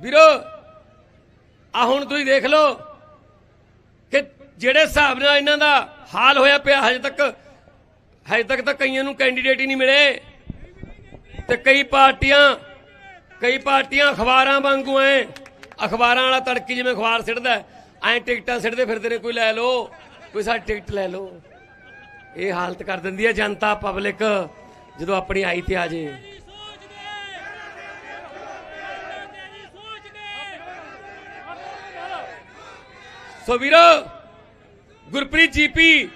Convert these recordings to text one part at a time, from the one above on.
ਵੀਰੋ ਆ ਹੁਣ ਤੁਸੀਂ ਦੇਖ ਲਓ ਕਿ ਜਿਹੜੇ ਹਿਸਾਬ ਨਾਲ ਇਹਨਾਂ ਦਾ ਹਾਲ ਹੋਇਆ ਪਿਆ, ਹਜੇ ਤੱਕ ਹਜੇ ਤੱਕ ਤਾਂ ਕਈਆਂ ਨੂੰ ਕੈਂਡੀਡੇਟ ਹੀ ਨਹੀਂ ਮਿਲੇ। ਤੇ ਕਈ ਪਾਰਟੀਆਂ ਕਈ ਪਾਰਟੀਆਂ ਅਖਬਾਰਾਂ ਵਾਂਗੂ ਐ, ਅਖਬਾਰਾਂ ਵਾਲਾ ਤੜਕੀ ਜਿਵੇਂ ਅਖਬਾਰ ਸਿੱਟਦਾ, ਐ ਟਿਕਟਾਂ ਸਿੱਟਦੇ ਫਿਰਦੇ ਨੇ, ਕੋਈ ਲੈ ਲਓ, ਕੋਈ ਸਾਡੀ ਟਿਕਟ ਲੈ ਲਓ। ਇਹ ਹਾਲਤ ਕਰ ਦਿੰਦੀ ਹੈ ਜਨਤਾ ਪਬਲਿਕ ਜਦੋਂ ਆਪਣੀ ਆਈ ਤੇ ਆ ਜੇ। ਸੋ ਵੀਰੋ, ਗੁਰਪ੍ਰੀਤ ਜੀਪੀ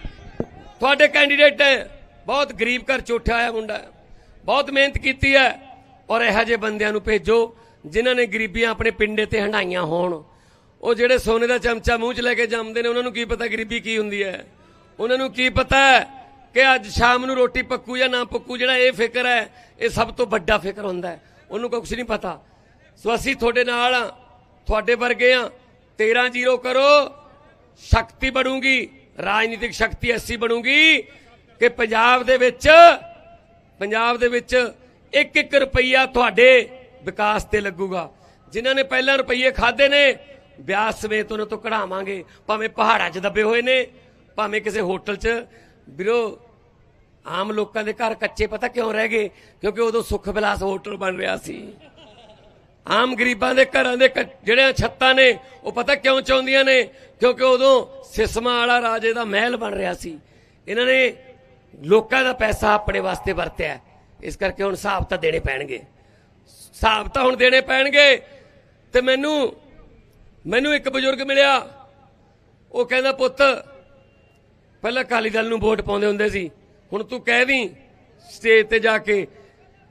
ਤੁਹਾਡੇ ਕੈਂਡੀਡੇਟ ਹੈ ਬਹੁਤ ਗਰੀਬ ਘਰ ਚੋਠਾ ਆਇਆ ਮੁੰਡਾ ਬਹੁਤ ਮਿਹਨਤ ਕੀਤੀ ਹੈ ਔਰ ਇਹੋ ਜਿਹੇ ਬੰਦਿਆਂ ਨੂੰ ਭੇਜੋ ਜਿਨ੍ਹਾਂ ਨੇ ਗਰੀਬੀਆਂ ਆਪਣੇ ਪਿੰਡੇ ਤੇ ਹੰਡਾਈਆਂ ਹੋਣ। ਉਹ ਜਿਹੜੇ ਸੋਨੇ ਦਾ ਚਮਚਾ ਮੂੰਹ 'ਚ ਲੈ ਕੇ ਜੰਮਦੇ ਨੇ, ਉਹਨਾਂ ਨੂੰ ਕੀ ਪਤਾ ਗਰੀਬੀ ਕੀ ਹੁੰਦੀ ਹੈ? ਉਹਨਾਂ ਨੂੰ ਕੀ ਪਤਾ ਹੈ ਕਿ ਅੱਜ ਸ਼ਾਮ ਨੂੰ ਰੋਟੀ ਪੱਕੂ ਜਾਂ ਨਾ ਪੱਕੂ, ਜਿਹੜਾ ਇਹ ਫਿਕਰ ਹੈ, ਇਹ ਸਭ ਤੋਂ ਵੱਡਾ ਫਿਕਰ ਹੁੰਦਾ ਹੈ। ਉਹਨੂੰ ਕੁਝ ਨਹੀਂ ਪਤਾ। ਸੋ ਅਸੀਂ ਤੁਹਾਡੇ ਨਾਲ ਆ ਤੁਹਾਡੇ ਵਰਗੇ ਆ 13 ਜ਼ੀਰੋ ਕਰੋ। ਸ਼ਕਤੀ ਬਣੂਗੀ, ਰਾਜਨੀਤਿਕ ਸ਼ਕਤੀ ਐਸੀ ਬਣੂਗੀ ਕਿ ਪੰਜਾਬ ਦੇ ਵਿੱਚ, ਪੰਜਾਬ ਦੇ ਵਿੱਚ ਇੱਕ ਇੱਕ ਰੁਪਈਆ ਤੁਹਾਡੇ ਵਿਕਾਸ ਤੇ ਲੱਗੂਗਾ। ਜਿਨ੍ਹਾਂ ਨੇ ਪਹਿਲਾਂ ਰੁਪਈਏ ਖਾਦੇ ਨੇ ਵਿਆਸ ਸਮੇਤ ਉਹਨਾਂ ਤੋਂ ਕਢਾਵਾਂਗੇ। ਭਾਵੇਂ ਪਹਾੜਾਂ 'ਚ ਦੱਬੇ ਹੋਏ ਨੇ, ਭਾਵੇਂ ਕਿਸੇ ਹੋਟਲ 'ਚ। ਵੀਰੋ, ਆਮ ਲੋਕਾਂ ਦੇ ਘਰ ਕੱਚੇ ਪਤਾ ਕਿਉਂ ਰਹਿ ਗਏ? ਕਿਉਂਕਿ ਉਦੋਂ ਸੁਖ ਵਿਲਾਸ ਹੋਟਲ ਬਣ ਰਿਹਾ ਸੀ। ਆਮ ਗਰੀਬਾਂ ਦੇ ਘਰਾਂ ਦੇ ਕ- ਜਿਹੜੀਆਂ ਛੱਤਾਂ ਨੇ, ਉਹ ਪਤਾ ਕਿਉਂ ਚਾਹੁੰਦੀਆਂ ਨੇ? ਕਿਉਂਕਿ ਉਦੋਂ ਸਿਸਮਾ ਵਾਲਾ ਰਾਜੇ ਦਾ ਮਹਿਲ ਬਣ ਰਿਹਾ ਸੀ। ਇਹਨਾਂ ਨੇ ਲੋਕਾਂ ਦਾ ਪੈਸਾ ਆਪਣੇ ਵਾਸਤੇ ਵਰਤਿਆ। ਇਸ ਕਰਕੇ ਹੁਣ ਹਿਸਾਬ ਤਾਂ ਦੇਣੇ ਪੈਣਗੇ। ਹਿਸਾਬ ਤਾਂ ਹੁਣ ਦੇਣੇ ਪੈਣਗੇ। ਤੇ ਮੈਨੂੰ ਮੈਨੂੰ ਇੱਕ ਬਜ਼ੁਰਗ ਮਿਲਿਆ। ਉਹ ਕਹਿੰਦਾ, ਪੁੱਤ, ਪਹਿਲਾਂ ਅਕਾਲੀ ਦਲ ਨੂੰ ਵੋਟ ਪਾਉਂਦੇ ਹੁੰਦੇ ਸੀ। ਹੁਣ ਤੂੰ ਕਹਿ ਦੀ ਸਟੇਜ ਤੇ ਜਾ ਕੇ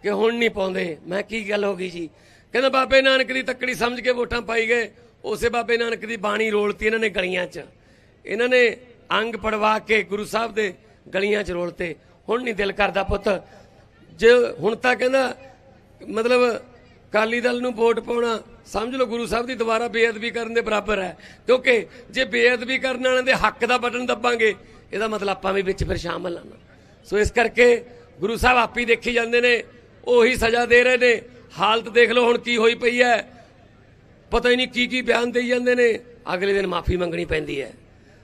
ਕਿ ਹੁਣ ਨਹੀਂ ਪਾਉਂਦੇ। ਮੈਂ ਕੀ ਗੱਲ ਹੋ ਗਈ ਜੀ? ਕਹਿੰਦਾ, ਬਾਬੇ ਨਾਨਕ ਦੀ ਤੱਕੜੀ ਸਮਝ ਕੇ ਵੋਟਾਂ ਪਾਈ ਗਏ। ਉਸੇ ਬਾਬੇ ਨਾਨਕ ਦੀ ਬਾਣੀ ਰੋਲਤੀ ਇਹਨਾਂ ਨੇ ਗਲੀਆਂ 'ਚ। ਇਹਨਾਂ ਨੇ ਅੰਗ ਪੜਵਾ ਕੇ ਗੁਰੂ ਸਾਹਿਬ ਦੇ ਗਲੀਆਂ 'ਚ ਰੋਲਤੇ। ਹੁਣ ਨਹੀਂ ਦਿਲ ਕਰਦਾ ਪੁੱਤ। ਜੇ ਹੁਣ ਤਾਂ ਕਹਿੰਦਾ, ਮਤਲਬ ਅਕਾਲੀ ਦਲ ਨੂੰ ਵੋਟ ਪਾਉਣਾ, ਸਮਝ ਲਓ ਗੁਰੂ ਸਾਹਿਬ ਦੀ ਦੁਬਾਰਾ ਬੇਅਦਬੀ ਕਰਨ ਦੇ ਬਰਾਬਰ ਹੈ। ਕਿਉਂਕਿ ਜੇ ਬੇਅਦਬੀ ਕਰਨ ਵਾਲਿਆਂ ਦੇ ਹੱਕ ਦਾ ਬਟਨ ਦੱਬਾਂਗੇ, ਇਹਦਾ ਮਤਲਬ ਆਪਾਂ ਵੀ ਵਿੱਚ ਫਿਰ ਸ਼ਾਮਲ ਆਣਾ ਸੋ ਇਸ ਕਰਕੇ ਗੁਰੂ ਸਾਹਿਬ ਆਪੀ ਦੇਖੀ ਜਾਂਦੇ ਨੇ, ਉਹੀ ਸਜ਼ਾ ਦੇ ਰਹੇ ਨੇ। ਹਾਲਤ ਦੇਖ ਲਓ ਹੁਣ ਕੀ ਹੋਈ ਪਈ ਹੈ। ਪਤਾ ਹੀ ਨਹੀਂ ਕੀ ਕੀ ਬਿਆਨ ਦੇਈ ਜਾਂਦੇ ਨੇ। ਅਗਲੇ ਦਿਨ ਮਾਫੀ ਮੰਗਣੀ ਪੈਂਦੀ ਹੈ।